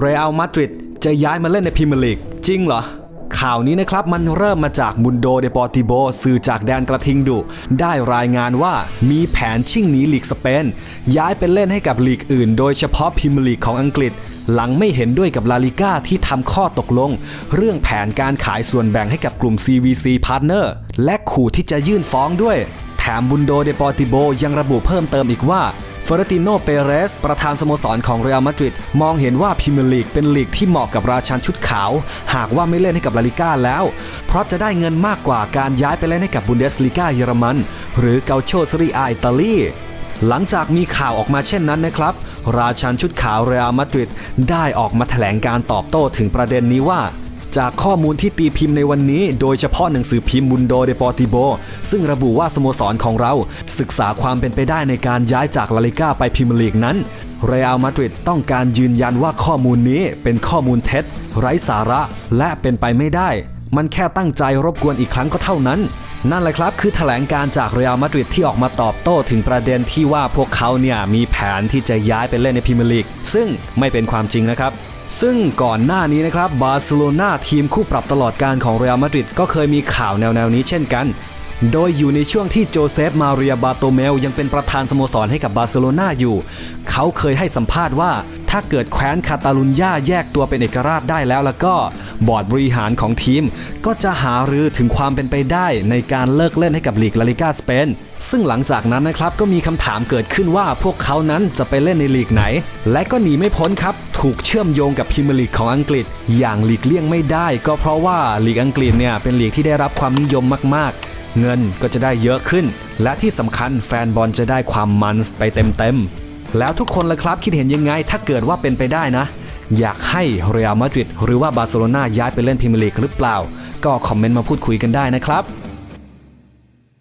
เรอัลมาดริดจะย้ายมาเล่นในพรีเมียร์ลีกจริงเหรอ ข่าวนี้นะครับมันเริ่มมาจากมุนโดเดปอติโบสื่อจากแดนกระทิงดุ ได้รายงานว่ามีแผนชิ่งหนีลีกสเปน ย้ายไปเล่นให้กับลีกอื่น โดยเฉพาะพรีเมียร์ลีกของอังกฤษหลังไม่เห็นด้วยกับลาลิก้าที่ทำข้อตกลง เรื่องแผนการขายส่วนแบ่งให้กับกลุ่ม CVC Partner และขู่ที่จะยื่นฟ้องด้วย แถมบุนโดเดปอติโบยังระบุเพิ่มเติมอีกว่า เฟอร์ติโน เปเรส ประธานสโมสรของเรอัลมาดริดมองเห็นว่าพรีเมียร์ลีกเป็นลีกที่เหมาะกับราชันชุดขาว หากว่าไม่เล่นให้กับลาลิก้าแล้ว เพราะจะได้เงินมากกว่าการย้ายไปเล่นให้กับบุนเดสลีกาเยอรมัน หรือเกาโชซรีอาอิตาลีหลังจากมีข่าวออกมาเช่นนั้นนะครับ ราชันชุดขาวเรอัลมาดริดได้ออกมาแถลงการตอบโต้ถึงประเด็นนี้ว่า จากข้อมูลที่ตีพิมพ์ในวันนี้ โดยเฉพาะหนังสือพิมพ์มุนโดเดปอติโบ ซึ่งระบุว่าสโมสรของเรา ศึกษาความเป็นไปได้ในการย้ายจากลาลิก้าไปพรีเมลีกนั้น เรอัลมาดริดต้องการยืนยันว่าข้อมูลนี้เป็นข้อมูลเท็จ ไร้สาระและเป็นไปไม่ได้ มันแค่ตั้งใจรบกวนอีกครั้งก็เท่านั้นนั่นแหละครับ คือแถลงการจากเรอัลมาดริดที่ออกมาตอบโต้ถึงประเด็นที่ว่าพวกเขาเนี่ยมีแผนที่จะย้ายไปเล่นในพรีเมียร์ลีกซึ่งไม่เป็นความจริงนะครับ ซึ่งก่อนหน้านี้นะครับบาร์เซโลนาทีมคู่ปรับตลอดการของเรอัลมาดริดก็เคยมีข่าวแนวๆนี้เช่นกัน โดยอยู่ในช่วงที่โจเซฟมาเรียบาโตเมลยังเป็นประธานสโมสรให้กับบาร์เซโลนาอยู่ เขาเคยให้สัมภาษณ์ว่า ถ้าเกิดแคว้นคาตาลุญญาแยกตัวเป็นเอกราชได้แล้วแล้วก็ บอร์ดบริหารของทีม ก็จะหารือถึงความเป็นไปได้ในการเลิกเล่นให้กับลีกลาลิกาสเปนซึ่งหลังจากนั้นนะครับก็มีคำถามเกิดขึ้นว่าพวกเขานั้นจะไปเล่นในลีกไหน และก็หนีไม่พ้นครับ ถูกเชื่อมโยงกับพรีเมียร์ลีกของอังกฤษ อย่างหลีกเลี่ยงไม่ได้ ก็เพราะว่าลีกอังกฤษเนี่ยเป็นลีกที่ได้รับความนิยมมากๆ เงินก็จะได้เยอะขึ้น และที่สำคัญแฟนบอลจะได้ความมันไปเต็มๆแล้วทุกคนละครับคิดเห็นยังไงถ้าเกิดว่าเป็นไปได้นะ อยากให้เรอัลมาดริดหรือว่าบาร์เซโลนาย้ายไปเล่นพรีเมียร์ลีกหรือเปล่า ก็คอมเมนต์มาพูดคุยกันได้นะครับ